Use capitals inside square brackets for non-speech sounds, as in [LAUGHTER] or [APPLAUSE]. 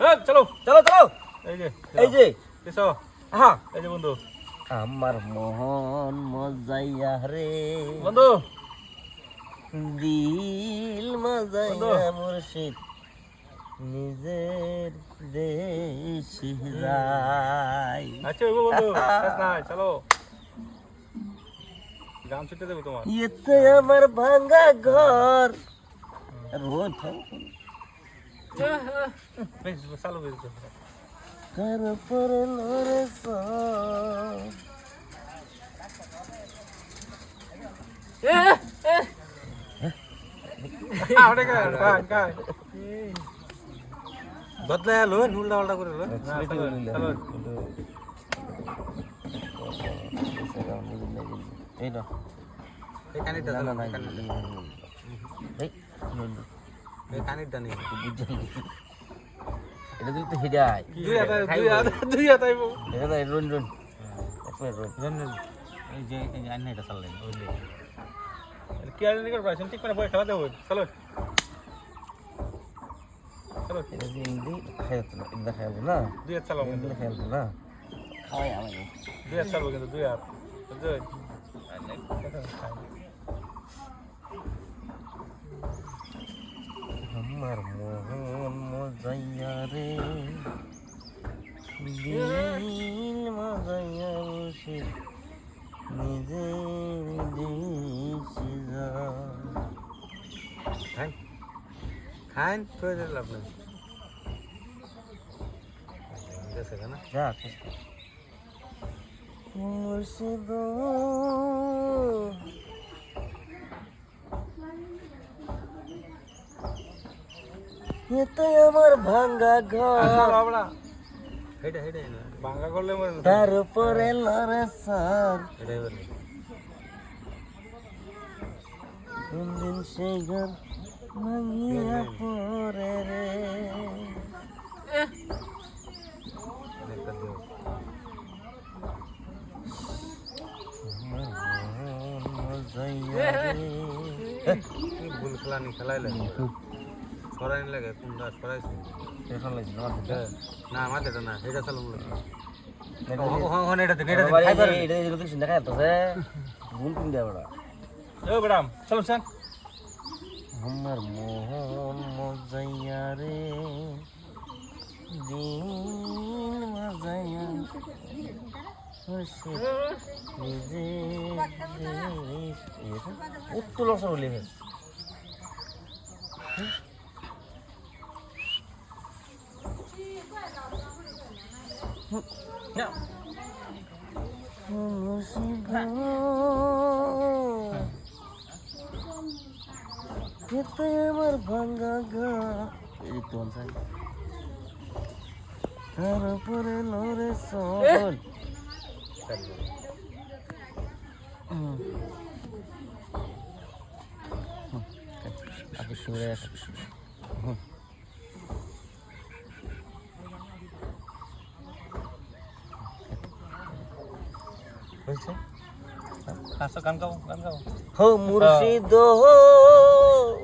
হ্যাঁ চলো চলো চলো। এই যে এই যে। এসো। হ্যাঁ এই যে বন্ধু। আমার মোহন মজাইয়া রে। বন্ধু। দিল মজাইয়া। মুর্শিদ। নিজের দেশি যাই। আচ্ছা বন্ধু [LAUGHS] শেষ নাই চলো। গান ছুটে দেবো তোমার। এতে আমার ভাঙ্গা ঘর। রোজ চালো বেশ কার পরে লরে সব আরে কান কান কান বদলে উল্টা পাল্টা করে লো এই না এই কানিটা না না না। এই এই কানিটা নেই এটা দিলে তো হিডাই দুই হাত দুই হাত দুই হাত আইবো। এটা তো রুন রুন। রুন। এই যে এই যে আন্না এটা চাললেন ওইলে কি আর নিকর প্রাইস ঠিক করে বই খেলা দেবো। চলো। চলো। এটা দিয়ে ইন্দি খেলতো না। ইন্দা খেলতো না? দুই হাত চালাও কিন্তু। ইন্দা না? খাওয়াই আমাকে দুই হাত চালবো কিন্তু দুই হাত। বুঝছ আমার মোহন মজাইয়া রে দিল মজাইয়া বসে নিজে দেশে যা খান খান তো লাভ নেই মুর্শিদ এতে আমার ভাঙ্গা ঘর। হেডে বাংলা করলে তার উপরে লড়ে সার। হেডে বলে কোন দিন সেই ঘর ভাঙিয়া পরে রে। একটা দিও আমার মজাইয়া রে। কি ভুল খেলা নি খেলাইলে? সরাই লাগে কোনটা সরাইছে এখন লাগছে না। না এটা না এটা চালু এটা ওখানে এটা দিন এটা দিন খাইবার এটা এটা তো সিন্ধা খাইতেছে ভুল কিন দেয় বড়। ও ম্যাডাম চলো স্যার। আমার মোহন মজাইয়া রে দিন মজাইয়া। দেশ এটা উত্তর লসর হলে ফেস না এতে আমার ভাঙ্গা গা এই তো আনসাই তার উপরে লরে সবল আগে সুরে असं कानगाव कानगाव हो मुर्शिद हो.